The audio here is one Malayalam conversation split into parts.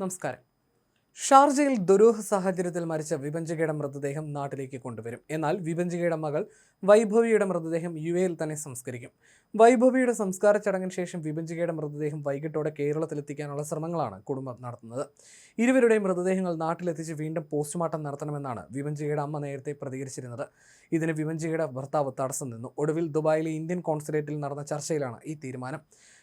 നമസ്കാരം. ഷാർജയിൽ ദുരൂഹ സാഹചര്യത്തിൽ മരിച്ച വിഭഞ്ചികയുടെ മൃതദേഹം നാട്ടിലേക്ക് കൊണ്ടുവരും. എന്നാൽ വിഭഞ്ചികയുടെ മകൾ വൈഭവിയുടെ മൃതദേഹം യു എയിൽ തന്നെ സംസ്കരിക്കും. വൈഭവിയുടെ സംസ്കാര ചടങ്ങിന് ശേഷം വിഭഞ്ചികയുടെ മൃതദേഹം വൈകിട്ടോടെ കേരളത്തിലെത്തിക്കാനുള്ള ശ്രമങ്ങളാണ് കുടുംബം നടത്തുന്നത്. ഇരുവരുടെയും മൃതദേഹങ്ങൾ നാട്ടിലെത്തിച്ച് വീണ്ടും പോസ്റ്റ്മോർട്ടം നടത്തണമെന്നാണ് വിഭഞ്ചികയുടെ അമ്മ നേരത്തെ പ്രതികരിച്ചിരുന്നത്. ഇതിന് വിഭഞ്ചികയുടെ ഭർത്താവ് തടസ്സം നിന്നു. ഒടുവിൽ ദുബായിലെ ഇന്ത്യൻ കോൺസുലേറ്റിൽ നടന്ന ചർച്ചയിലാണ് ഈ തീരുമാനം.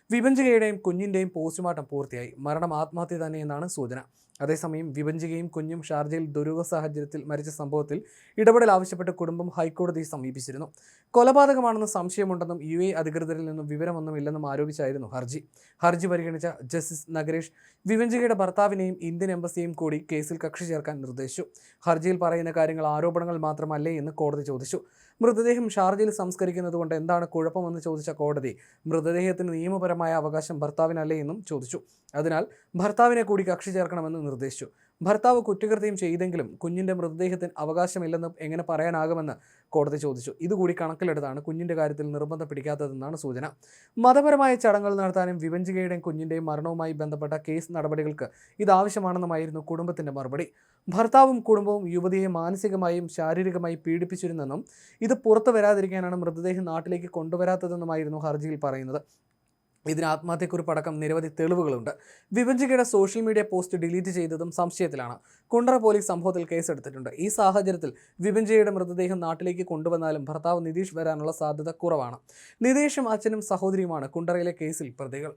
വിഭഞ്ചികയുടെയും കുഞ്ഞിന്റെയും പോസ്റ്റ്മോർട്ടം പൂർത്തിയായി. മരണം ആത്മഹത്യ തന്നെയെന്നാണ് സൂചന. അതേസമയം വിഭഞ്ചികയും കുഞ്ഞും ഷാർജയിൽ ദുരൂഹ സാഹചര്യത്തിൽ മരിച്ച സംഭവത്തിൽ ഇടപെടൽ ആവശ്യപ്പെട്ട് കുടുംബം ഹൈക്കോടതിയെ സമീപിച്ചിരുന്നു. കൊലപാതകമാണെന്ന് സംശയമുണ്ടെന്നും യു എ അധികൃതരിൽ നിന്നും വിവരമൊന്നുമില്ലെന്നും ആരോപിച്ചായിരുന്നു ഹർജി. ഹർജി പരിഗണിച്ച ജസ്റ്റിസ് നഗരേഷ് വിവഞ്ചികയുടെ ഭർത്താവിനെയും ഇന്ത്യൻ എംബസിയെയും കൂടി കേസിൽ കക്ഷി ചേർക്കാൻ നിർദ്ദേശിച്ചു. ഹർജിയിൽ പറയുന്ന കാര്യങ്ങൾ ആരോപണങ്ങൾ മാത്രമല്ലേ എന്ന് കോടതി ചോദിച്ചു. മൃതദേഹം ഷാർജയിൽ സംസ്കരിക്കുന്നതുകൊണ്ട് എന്താണ് കുഴപ്പമെന്ന് ചോദിച്ച കോടതി മൃതദേഹത്തിന് നിയമപരമായ അവകാശം ഭർത്താവിനല്ലേ എന്നും ചോദിച്ചു. അതിനാൽ ഭർത്താവിനെ കൂടി കക്ഷി ചേർക്കണമെന്ന് നിർദ്ദേശിച്ചു. ഭർത്താവ് കുറ്റകൃത്യം ചെയ്തെങ്കിലും കുഞ്ഞിന്റെ മൃതദേഹത്തിന് അവകാശമില്ലെന്ന് എങ്ങനെ പറയാനാകുമെന്ന് കോടതി ചോദിച്ചു. ഇതുകൂടി കണക്കിലെടുത്താണ് കുഞ്ഞിന്റെ കാര്യത്തിൽ നിർബന്ധം പിടിക്കാത്തതെന്നാണ് സൂചന. മതപരമായ ചടങ്ങുകൾ നടത്താനും വിവഞ്ചികയുടെയും കുഞ്ഞിന്റെയും മരണവുമായി ബന്ധപ്പെട്ട കേസ് നടപടികൾക്ക് ഇതാവശ്യമാണെന്നുമായിരുന്നു കുടുംബത്തിന്റെ മറുപടി. ഭർത്താവും കുടുംബവും യുവതിയെ മാനസികമായും ശാരീരികമായും പീഡിപ്പിച്ചിരുന്നെന്നും ഇത് പുറത്തു വരാതിരിക്കാനാണ് മൃതദേഹം നാട്ടിലേക്ക് കൊണ്ടുവരാത്തതെന്നുമായിരുന്നു ഹർജിയിൽ പറയുന്നത്. ഇതിന് ആത്മഹത്യക്കുറിപ്പടക്കം നിരവധി തെളിവുകളുണ്ട്. വിഭജികയുടെ സോഷ്യൽ മീഡിയ പോസ്റ്റ് ഡിലീറ്റ് ചെയ്തതും സംശയത്തിലാണ്. കുണ്ടറ പോലീസ് സംഭവത്തിൽ കേസെടുത്തിട്ടുണ്ട്. ഈ സാഹചര്യത്തിൽ വിഭഞ്ചയുടെ മൃതദേഹം നാട്ടിലേക്ക് കൊണ്ടുവന്നാലും ഭർത്താവ് നിതീഷ് വരാനുള്ള സാധ്യത കുറവാണ്. നിതീഷും അച്ഛനും സഹോദരിയുമാണ് കുണ്ടറയിലെ കേസിൽ പ്രതികൾ.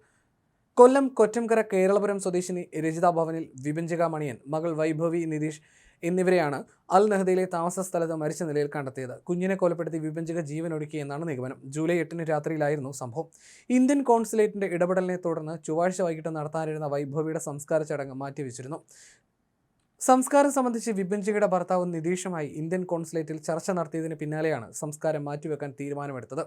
കൊല്ലം കൊറ്റംകര കേരളപുരം സ്വദേശിനി രജിത ഭവനിൽ വിഭഞ്ചക മണിയൻ മകൾ വൈഭവി നിതീഷ് എന്നിവരെയാണ് അൽ നെഹദയിലെ താമസ സ്ഥലത്ത് മരിച്ച നിലയിൽ കണ്ടെത്തിയത്. കുഞ്ഞിനെ കൊലപ്പെടുത്തി വിഭജിക ജീവനൊടുക്കിയെന്നാണ് നിഗമനം. ജൂലൈ എട്ടിന് രാത്രിയിലായിരുന്നു സംഭവം. ഇന്ത്യൻ കോൺസുലേറ്റിന്റെ ഇടപെടലിനെ തുടർന്ന് ചൊവ്വാഴ്ച വൈകിട്ട് നടത്താനിരുന്ന വൈഭവിയുടെ സംസ്കാര ചടങ്ങ് മാറ്റിവെച്ചിരുന്നു. സംസ്കാരം സംബന്ധിച്ച് വിഭജികയുടെ ഭർത്താവ് നിതീഷുമായി ഇന്ത്യൻ കോൺസുലേറ്റിൽ ചർച്ച നടത്തിയതിന് പിന്നാലെയാണ് സംസ്കാരം മാറ്റിവെക്കാൻ തീരുമാനമെടുത്തത്.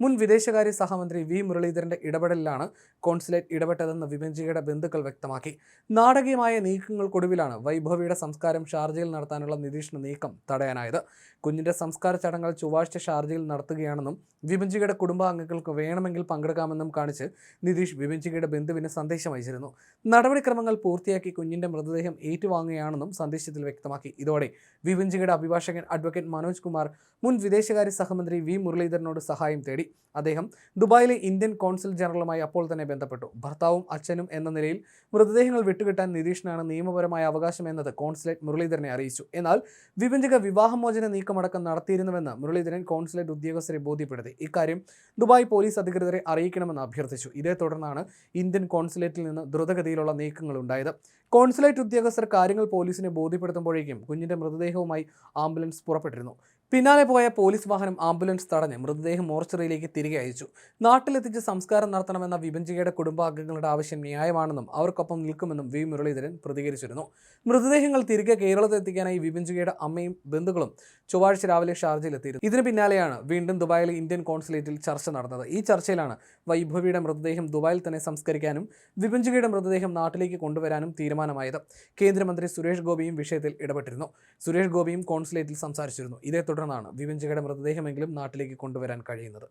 മുൻ വിദേശകാര്യ സഹമന്ത്രി വി. മുരളീധരന്റെ ഇടപെടലിലാണ് കോൺസുലേറ്റ് ഇടപെട്ടതെന്ന് വിഭജികയുടെ ബന്ധുക്കൾ വ്യക്തമാക്കി. നാടകീയമായ നീക്കങ്ങൾക്കൊടുവിലാണ് വൈഭവിയുടെ സംസ്കാരം ഷാർജയിൽ നടത്താനുള്ള നിതീഷിന്റെ നീക്കം തടയാനായത്. കുഞ്ഞിന്റെ സംസ്കാര ചടങ്ങുകൾ ചൊവ്വാഴ്ച ഷാർജയിൽ നടത്തുകയാണെന്നും വിഭജികയുടെ കുടുംബാംഗങ്ങൾക്ക് വേണമെങ്കിൽ പങ്കെടുക്കാമെന്നും കാണിച്ച് നിതീഷ് വിഭജികയുടെ ബന്ധുവിന് സന്ദേശം അയച്ചിരുന്നു നടപടിക്രമങ്ങൾ പൂർത്തിയാക്കി കുഞ്ഞിന്റെ മൃതദേഹം ഏറ്റുവാങ്ങുകയാണ് ആണെന്നും സന്ദേശത്തിൽ വ്യക്തമാക്കി. ഇതോടെ വി വിഭഞ്ചികയുടെ അഭിഭാഷകൻ അഡ്വക്കേറ്റ് മനോജ് കുമാർ മുൻ വിദേശകാര്യ സഹമന്ത്രി വി മുരളീധരനോട് സഹായം തേടി. അദ്ദേഹം ദുബായിലെ ഇന്ത്യൻ കോൺസൽ ജനറലുമായി അപ്പോൾ തന്നെ ബന്ധപ്പെട്ടു. ഭർത്താവും അച്ഛനും എന്ന നിലയിൽ മൃതദേഹങ്ങൾ വിട്ടുകിട്ടാൻ നിതീഷിനാണ് നിയമപരമായ അവകാശം എന്നത് കോൺസുലേറ്റ് മുരളീധരനെ അറിയിച്ചു. എന്നാൽ വിഭജിക വിവാഹമോചന നീക്കമടക്കം നടത്തിയിരുന്നുവെന്ന് മുരളീധരൻ കോൺസുലേറ്റ് ഉദ്യോഗസ്ഥരെ ബോധ്യപ്പെടുത്തി. ഇക്കാര്യം ദുബായ് പോലീസ് അധികൃതരെ അറിയിക്കണമെന്ന് അഭ്യർത്ഥിച്ചു. ഇതേ തുടർന്നാണ് ഇന്ത്യൻ കോൺസുലേറ്റിൽ നിന്ന് ദ്രുതഗതിയിലുള്ള നീക്കങ്ങൾ ഉണ്ടായത് കോൺസുലേറ്റ് ഉദ്യോഗസ്ഥർ കാര്യങ്ങൾ പോലീസിനെ ബോധ്യപ്പെടുത്തുമ്പോഴേക്കും കുഞ്ഞിന്റെ മൃതദേഹവുമായി ആംബുലൻസ് പുറപ്പെട്ടിരുന്നു. പിന്നാലെ പോയ പോലീസ് വാഹനം ആംബുലൻസ് തടഞ്ഞ് മൃതദേഹം മോർച്ചറിയിലേക്ക് തിരികെ അയച്ചു. നാട്ടിലെത്തിച്ച് സംസ്കാരം നടത്തണമെന്ന വിഭജികയുടെ കുടുംബാംഗങ്ങളുടെ ആവശ്യം ന്യായമാണെന്നും അവർക്കൊപ്പം നിൽക്കുമെന്നും വി. മുരളീധരൻ പ്രതികരിച്ചിരുന്നു. മൃതദേഹങ്ങൾ തിരികെ കേരളത്തിലെത്തിക്കാനായി വിഭജികയുടെ അമ്മയും ബന്ധുക്കളും ചൊവ്വാഴ്ച രാവിലെ ഷാർജയിലെത്തിയിരുന്നു ഇതിന് പിന്നാലെയാണ് വീണ്ടും ദുബായിലെ ഇന്ത്യൻ കോൺസുലേറ്റിൽ ചർച്ച നടന്നത്. ഈ ചർച്ചയിലാണ് വൈഭവിയുടെ മൃതദേഹം ദുബായിൽ തന്നെ സംസ്കരിക്കാനും വിഭജികയുടെ മൃതദേഹം നാട്ടിലേക്ക് കൊണ്ടുവരാനും തീരുമാനമായത്. കേന്ദ്രമന്ത്രി സുരേഷ് ഗോപിയും വിഷയത്തിൽ ഇടപെട്ടിരുന്നു. സുരേഷ് ഗോപിയും കോൺസുലേറ്റിൽ സംസാരിച്ചിരുന്നു. ഇതേ തുടർന്നാണ് വിഭജികയുടെ മൃതദേഹമെങ്കിലും നാട്ടിലേക്ക് കൊണ്ടുവരാൻ കഴിയുന്നത്